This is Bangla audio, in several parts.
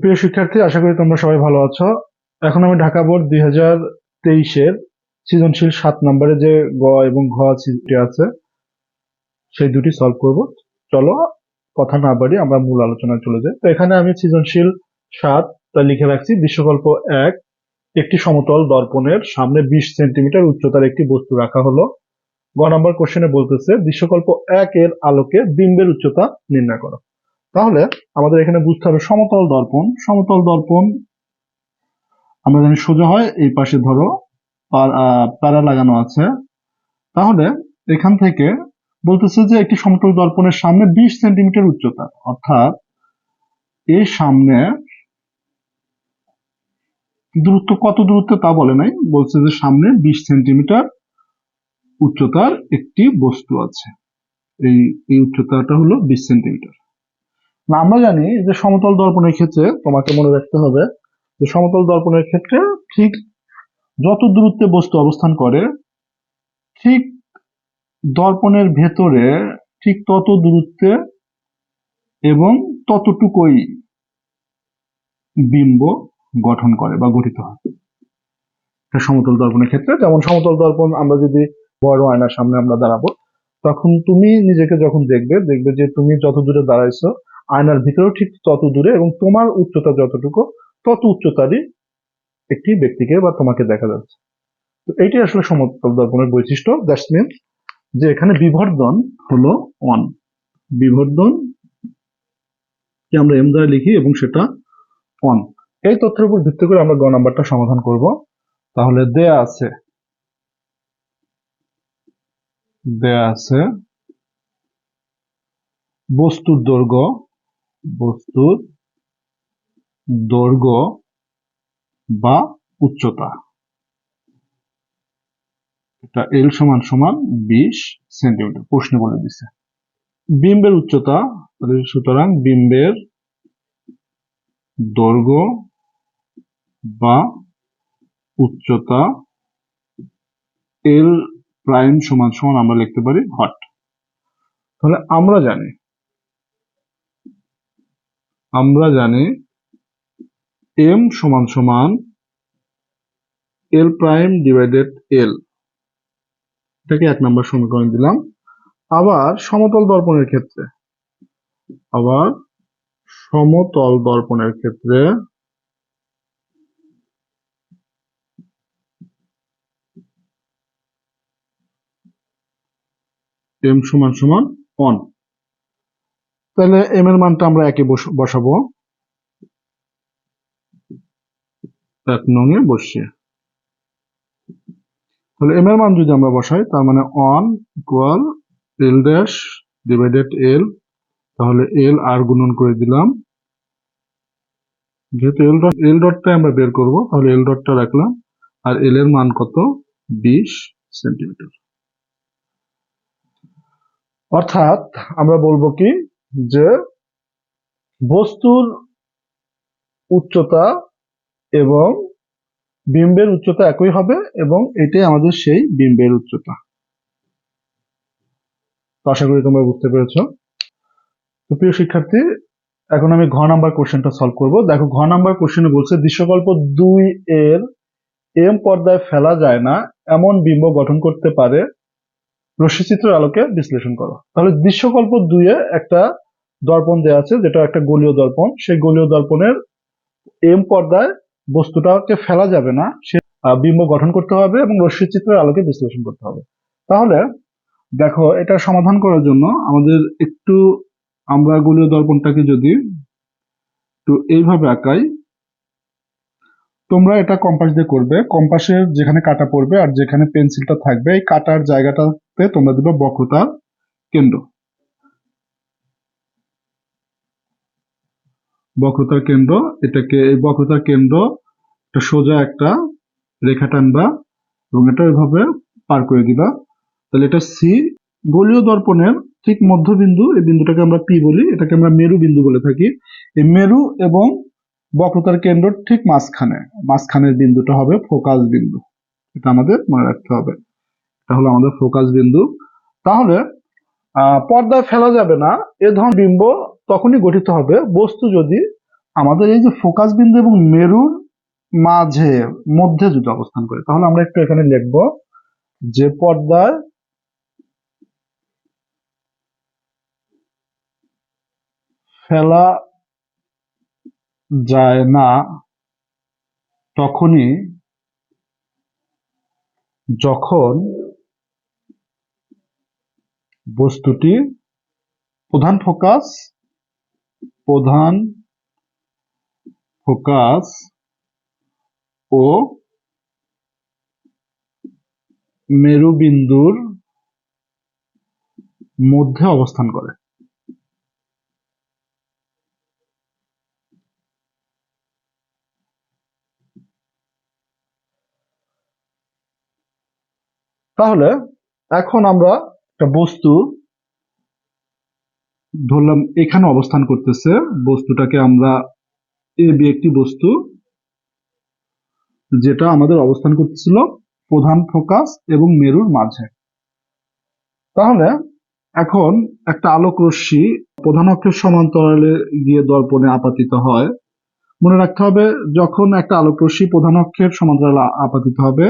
প্রিয় শিক্ষার্থী, আশা করি তোমরা সবাই ভালো আছো। এখন আমি ঢাকা বোর্ড দুই হাজার তেইশের সৃজনশীল সাত নম্বরে যে গ এবং ঘ চিত্রটি আছে, সেই দুটি সলভ করব। চলো কথা না বাড়ি আমরা মূল আলোচনায় চলে যাই। তো এখানে আমি সৃজনশীল সাত তা লিখে রাখছি। বিশ্বকল্প এক, একটি সমতল দর্পণের সামনে বিশ সেন্টিমিটার উচ্চতার একটি বস্তু রাখা হলো। গ নম্বর কোশ্চেনে বলতেছে, বিশ্বকল্প এক এর আলোকে বিম্বের উচ্চতা নির্ণয় করো। তাহলে আমাদের এখানে বুঝতে হবে সমতল দর্পণ। সমতল দর্পণ, আমরা জানি সোজা হয়, এই পাশে ধরো প্যারা লাগানো আছে। তাহলে এখান থেকে বলতেছে যে একটি সমতল দর্পণের সামনে বিশ সেন্টিমিটার উচ্চতা। অর্থাৎ এর সামনে দূরত্ব কত দূরত্ব তা বলে নাই, বলছে যে সামনে বিশ সেন্টিমিটার উচ্চতার একটি বস্তু আছে। এই এই উচ্চতাটা হলো বিশ সেন্টিমিটার। আমরা জানি যে সমতল দর্পণের ক্ষেত্রে তোমাকে মনে রাখতে হবে যে সমতল দর্পণের ক্ষেত্রে ঠিক যত দূরত্বে বস্তু অবস্থান করে, ঠিক দর্পণের ভেতরে ঠিক তত দূরত্বে এবং ততটুকুই বিম্ব গঠন করে বা গঠিত হয়। সমতল দর্পণের ক্ষেত্রে। যেমন সমতল দর্পণ আমরা যদি বড় আয়নার সামনে আমরা দাঁড়াবো, তখন তুমি নিজেকে যখন দেখবে দেখবে যে তুমি যত দূরে দাঁড়াইছো আয়নার ভিতরেও ঠিক তত দূরে এবং তোমার উচ্চতা যতটুকু, তত উচ্চতারই একটি ব্যক্তিকে বা তোমাকে দেখা যাচ্ছে। তো এইটাই আসলে সমতল দর্পণের বৈশিষ্ট্য। দ্যাটস মিন যে এখানে বিবর্ধন হলো ওয়ান বিবর্ধন কি আমরা এম দ্বারা লিখি এবং সেটা ওয়ান এই তথ্যের উপর ভিত্তি করে আমরা গ নাম্বারটা সমাধান করব। তাহলে দেয়া আছে দেয়া আছে বস্তুর দৈর্ঘ্য বস্তুর দৈর্ঘ্য বা উচ্চতা। এটা এল সমান সমান বিশ সেন্টিমিটার প্রশ্ন বলে দিছে। বিম্বের উচ্চতা, সুতরাং বিম্বের দৈর্ঘ্য বা উচ্চতা এল প্রাইম সমান সমান আমরা লিখতে পারি হট। তাহলে আমরা জানি আমরা জানি এম সমান সমান এল প্রাইম ডিভাইডেড এল এটাকে এক নম্বর সমীকরণ দিলাম। আবার সমতল দর্পণের ক্ষেত্রে। আবার সমতল দর্পণের ক্ষেত্রে এম সমান সমান অন তাহলে এম এর মানটা আমরা একে বস- বসাবো। এক নঙে বসিয়ে। তাহলে এম এর মান যদি আমরা বসাই, তার মানে on equal L dash divided L তাহলে এল আর গুণন করে দিলাম। যেহেতু এল ডট এল ডটটা আমরা বের করব, তাহলে এল ডটটা রাখলাম। আর এল এর মান কত? বিশ সেন্টিমিটার। অর্থাৎ আমরা বলব কি যে বস্তুর উচ্চতা এবং বিম্বের উচ্চতা একই হবে এবং এটাই আমাদের সেই বিম্বের উচ্চতা। আশা করি তোমরা বুঝতে পেরেছ। তো প্রিয় শিক্ষার্থী, এখন আমি ঘ নাম্বার কোশ্চেনটা সলভ করব। দেখো, ঘ নাম্বার কোশ্চেনে বলছে, দৃশ্যকল্প দুই এর এম পর্দায় ফেলা যায় না, এমন বিম্ব গঠন করতে পারে রশ্মিচিত্রের আলোকে বিশ্লেষণ করো। তাহলে দৃশ্যকল্প দুইয়ে একটা দর্পণ দেওয়া আছে, যেটা একটা গলীয় দর্পণ। সেই গলীয় দর্পণের এম পর্দায় বস্তুটাকে ফেলা যাবে না, সে বিম্ব গঠন করতে হবে এবং রশ্মিচিত্রের আলোকে বিশ্লেষণ করতে হবে। তাহলে দেখো, এটা সমাধান করার জন্য আমাদের একটু আমরা গলীয় দর্পণটাকে যদি একটু এইভাবে আঁকাই, তোমরা এটা কম্পাস দিয়ে করবে। কম্পাসের যেখানে কাটা পড়বে আর যেখানে পেন্সিলটা থাকবে, এই কাটার জায়গাটাতে তোমরা দেবে বক্রতার কেন্দ্র। বক্রতার কেন্দ্র, এটাকে এই বক্রতার কেন্দ্র একটা সোজা একটা রেখা টানবা এবং এটা এভাবে পার করে দিবা। তাহলে এটা সি গোলীয় দর্পণের ঠিক মধ্যবিন্দু, এই বিন্দুটাকে আমরা পি বলি, এটাকে আমরা মেরু বিন্দু বলে থাকি। এই মেরু এবং বক্রতার কেন্দ্র ঠিক মাঝখানে, মাঝখানের বিন্দুটা হবে ফোকাস বিন্দু। এটা আমাদের মনে রাখতে হবে। হলো আমাদের ফোকাস বিন্দু। তাহলে পর্দায় ফেলা যাবে না, এ ধরনের বিম্ব তখনই গঠিত হবে। বস্তু যদি আমাদের এই যে ফোকাস বিন্দু এবং মেরুর মাঝে, মধ্যে যদি অবস্থান করে, তাহলে আমরা একটু এখানে লিখব যে পর্দায় ফেলা যায় না, তখনই যখন বস্তুটি প্রধান ফোকাস প্রধান ফোকাস ও মেরুবিন্দুর মধ্যে অবস্থান করে। তাহলে এখন আমরা একটা বস্তু ধরলাম, এখানে অবস্থান করতেছে। বস্তুটাকে আমরা এ বি একটি বস্তু যেটা আমাদের অবস্থান করতেছিল প্রধান ফোকাস এবং মেরুর মাঝে। তাহলে এখন একটা আলোক রশ্মি প্রধান অক্ষের সমান্তরালে গিয়ে দর্পণে আপাতিত হয়। মনে রাখতে হবে, যখন একটা আলোক রশ্মি প্রধান অক্ষের সমান্তরালে আপাতিত হবে,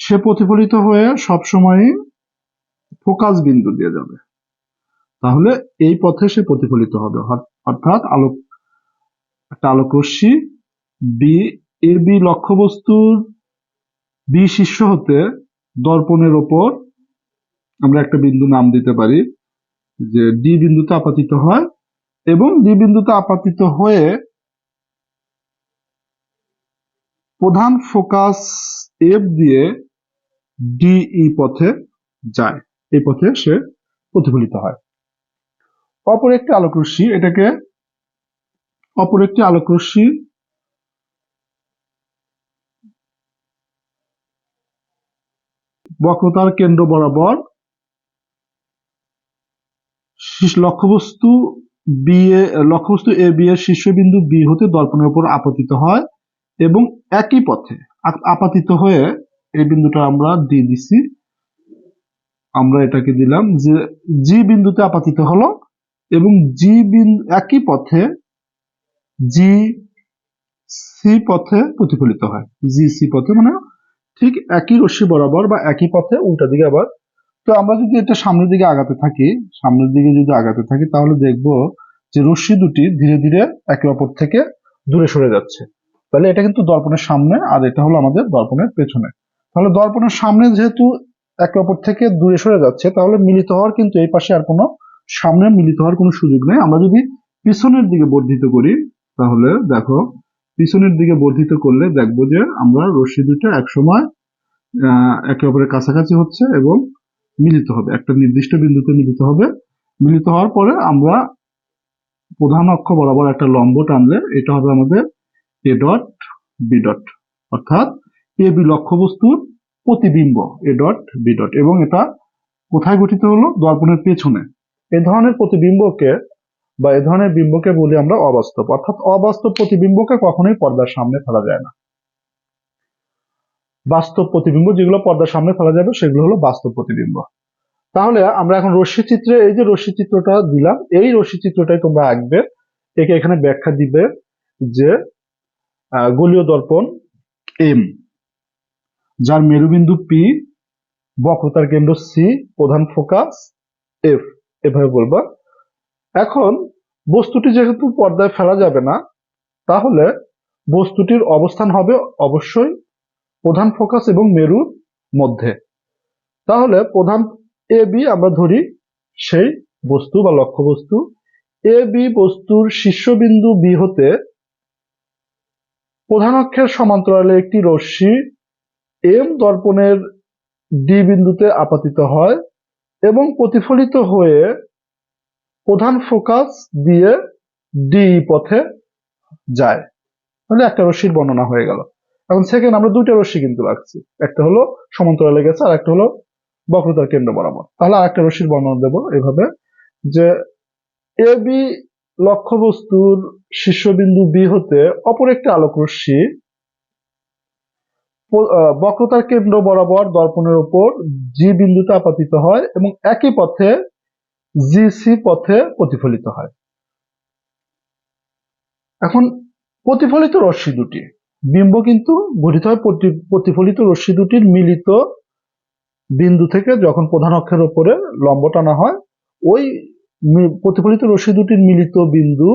সে প্রতিফলিত হয়ে সবসময় ফোকাস বিন্দু দিয়ে যাবে। তাহলে এই পথে সে প্রতিফলিত হবে। অর্থাৎ আলোক, একটা আলোক রশ্মি বি এ বি লক্ষ্যবস্তুর বি শীর্ষ হতে দর্পণের ওপর আমরা একটা বিন্দু নাম দিতে পারি, যে ডি বিন্দুতে আপাতিত হয় এবং ডি বিন্দুতে আপাতিত হয়ে প্রধান ফোকাস এফ দিয়ে ডিই পথে যায়। এই পথে সে প্রতিফলিত হয়। অপর একটি আলোক রশ্মি এটাকে অপর একটি আলোক রশ্মি বক্রতার কেন্দ্র বরাবর লক্ষ্যবস্তু বি এ, লক্ষ্যবস্তু এ বি এর শীর্ষবিন্দু বি হতে দর্পণের উপর আপতিত হয় এবং একই পথে আপ- আপাতিত হয়ে এই বিন্দুটা আমরা দিয়ে দিছি আমরা এটাকে দিলাম যে জি বিন্দুতে আপাতিত হলো এবং জি বিন্দু একই পথে জি সি পথে প্রতিফলিত হয়। জি সি পথে মানে ঠিক একই রশ্মি বরাবর বা একই পথে উল্টা দিকে আবার। তো আমরা যদি এটা সামনের দিকে আগাতে থাকি, সামনের দিকে যদি আগাতে থাকি, তাহলে দেখব যে রশ্মি দুটি ধীরে ধীরে একে অপর থেকে দূরে সরে যাচ্ছে। তাহলে এটা কিন্তু দর্পণের সামনে, আর এটা হলো আমাদের দর্পণের পেছনে। তাহলে দর্পণের সামনে যেহেতু একে অপর থেকে দূরে সরে যাচ্ছে, তাহলে মিলিত হওয়ার কিন্তু এই পাশে আর কোনো, সামনে মিলিত হওয়ার কোনো সুযোগ নেই। আমরা যদি পিছনের দিকে বর্ধিত করি, তাহলে দেখো, পিছনের দিকে বর্ধিত করলে দেখব যে আমরা রশ্মি দুটো একসময় একে অপরের কাছাকাছি হচ্ছে এবং মিলিত হবে। একটা নির্দিষ্ট বিন্দুতে মিলিত হবে। মিলিত হওয়ার পরে আমরা প্রধান অক্ষ বরাবর একটা লম্ব টানলে এটা হবে আমাদের এ ডট বি ডট অর্থাৎ এ বি লক্ষ্যবস্তুর প্রতিবিম্ব এ ডট বি ডট এবং এটা কোথায় গঠিত হলো? দর্পণের পেছনে। এ ধরনের প্রতিবিম্বকে বা এ ধরনের বিম্বকে বলি আমরা অবাস্তব। অর্থাৎ অবাস্তব প্রতিবিম্বকে কখনোই পর্দার সামনে ফেলা যায় না। বাস্তব প্রতিবিম্ব যেগুলো পর্দার সামনে ফেলা যাবে, সেগুলো হলো বাস্তব প্রতিবিম্ব। তাহলে আমরা এখন রশ্মি চিত্রে এই যে রশ্মি চিত্রটা দিলাম, এই রশ্মি চিত্রটাই তোমরা আঁকবে। একে এখানে ব্যাখ্যা দিবে যে গোলীয় দর্পণ এম যার মেরুবিন্দু পি বক্রতার কেন্দ্র সি প্রধান ফোকাস এফ এভাবে বলবা। এখন বস্তুটি যেহেতু পর্দায় ফেলা যাবে না, তাহলে বস্তুটির অবস্থান হবে অবশ্যই প্রধান ফোকাস এবং মেরুর মধ্যে। তাহলে প্রধান এ বি আমরা ধরি সেই বস্তু বা লক্ষ্যবস্তু। এ বি বস্তুর শীর্ষবিন্দু বি হতে প্রধান অক্ষের সমান্তরালে একটি রশ্মি এম দর্পণের ডি বিন্দুতে আপাতিত হয় এবং প্রতিফলিত হয়ে প্রধান ফোকাস দিয়ে ডি পথে যায়। তাহলে একটা রশ্মির বর্ণনা হয়ে গেল। এখন সেকেন্ড আমরা দুইটা রশ্মি কিন্তু রাখছি। একটা হলো সমান্তরালে গেছে আর একটা হলো বক্রতার কেন্দ্র বরাবর। তাহলে আর একটা রশ্মির বর্ণনা দেবো এভাবে, যে এ বি লক্ষ্যবস্তুর শীর্ষবিন্দু বি হতে অপর একটি আলোক রশ্মি বক্রতার কেন্দ্র বরাবর দর্পণের উপর জি বিন্দুতে আপাতিত হয় এবং একই পথে জি সি পথে প্রতিফলিত হয়। এখন প্রতিফলিত রশ্মি দুটি। বিম্ব কিন্তু গঠিত হয় প্রতিফলিত রশ্মি দুটির মিলিত বিন্দু থেকে যখন প্রধান অক্ষের উপরে লম্ব টানা হয়, ওই প্রতিফলিত রশ্মি দুটির মিলিত বিন্দু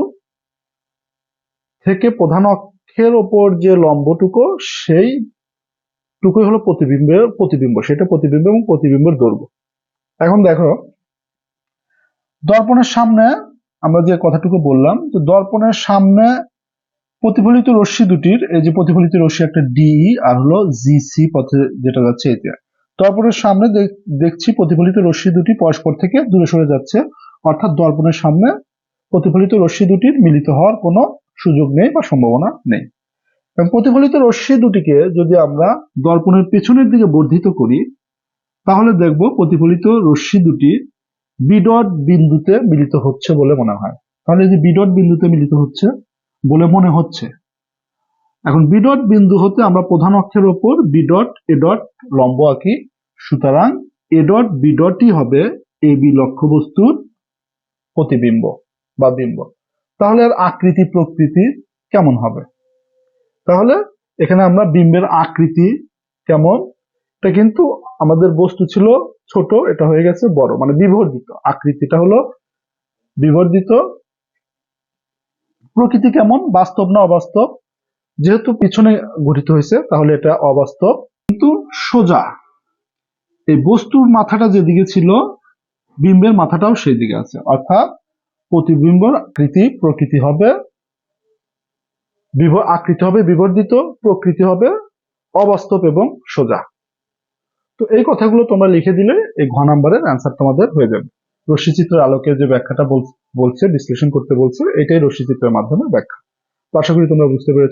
থেকে প্রধান অক্ষের ওপর যে লম্বটুকু, সেই টুকুই হলো প্রতিবিম্বের প্রতিবিম্ব, সেটা প্রতিবিম্ব এবং প্রতিবিম্বের দৈর্ঘ্য। এখন দেখো, দর্পণের সামনে আমরা যে কথাটুকু বললাম, যে দর্পণের সামনে প্রতিফলিত রশ্মি দুটির, এই যে প্রতিফলিত রশ্মি একটা ডি আর হলো জিসি পথে যেটা যাচ্ছে এতে দর্পণের সামনে দেখ- দেখছি প্রতিফলিত রশ্মি দুটি পরস্পর থেকে দূরে সরে যাচ্ছে, অর্থাৎ দর্পণের সামনে প্রতিফলিত রশ্মি দুটির মিলিত হওয়ার কোনো সুযোগ নেই বা সম্ভাবনা নেই। প্রতিফলিত রশ্মি দুটিকে যদি আমরা দর্পণের পেছনের দিকে বর্ধিত করি, তাহলে দেখব প্রতিফলিত রশ্মি দুটি বিডট বিন্দুতে মিলিত হচ্ছে বলে মনে হয়। তাহলে যদি বিডট বিন্দুতে মিলিত হচ্ছে বলে মনে হচ্ছে। এখন বিডট বিন্দু হতে আমরা প্রধান অক্ষের ওপর বিডট, এডট, লম্ব আঁকি। সুতরাং এডট, বিডটই হবে এ বি লক্ষ্যবস্তুর প্রতিবিম্ব বা বিম্ব। তাহলে এর আকৃতি প্রকৃতি কেমন হবে? তাহলে এখানে আমরা বিম্বের আকৃতি কেমন? এটা কিন্তু আমাদের বস্তু ছিল ছোট, এটা হয়ে গেছে বড় মানে বিবর্ধিত। আকৃতিটা হলো বিবর্ধিত। প্রকৃতি কেমন? বাস্তব না অবাস্তব? যেহেতু পিছনে গঠিত হয়েছে, তাহলে এটা অবাস্তব। কিন্তু সোজা, এই বস্তুর মাথাটা যেদিকে ছিল, বিম্বের মাথাটাও সেই দিকে আছে। অর্থাৎ প্রতিবিম্বর আকৃতি প্রকৃতি হবে আকৃতি হবে বিবর্ধিত, প্রকৃতি হবে অবাস্তব এবং সোজা। তো এই কথাগুলো তোমরা লিখে দিলে এই ঘ নাম্বারের অ্যান্সার তোমাদের হয়ে যাবে। রশ্মিচিত্রের আলোকে যে ব্যাখ্যাটা বল- বলছে, বিশ্লেষণ করতে বলছে, এটাই রশ্মিচিত্রের মাধ্যমে ব্যাখ্যা। তো আশা করি তোমরা বুঝতে পেরেছ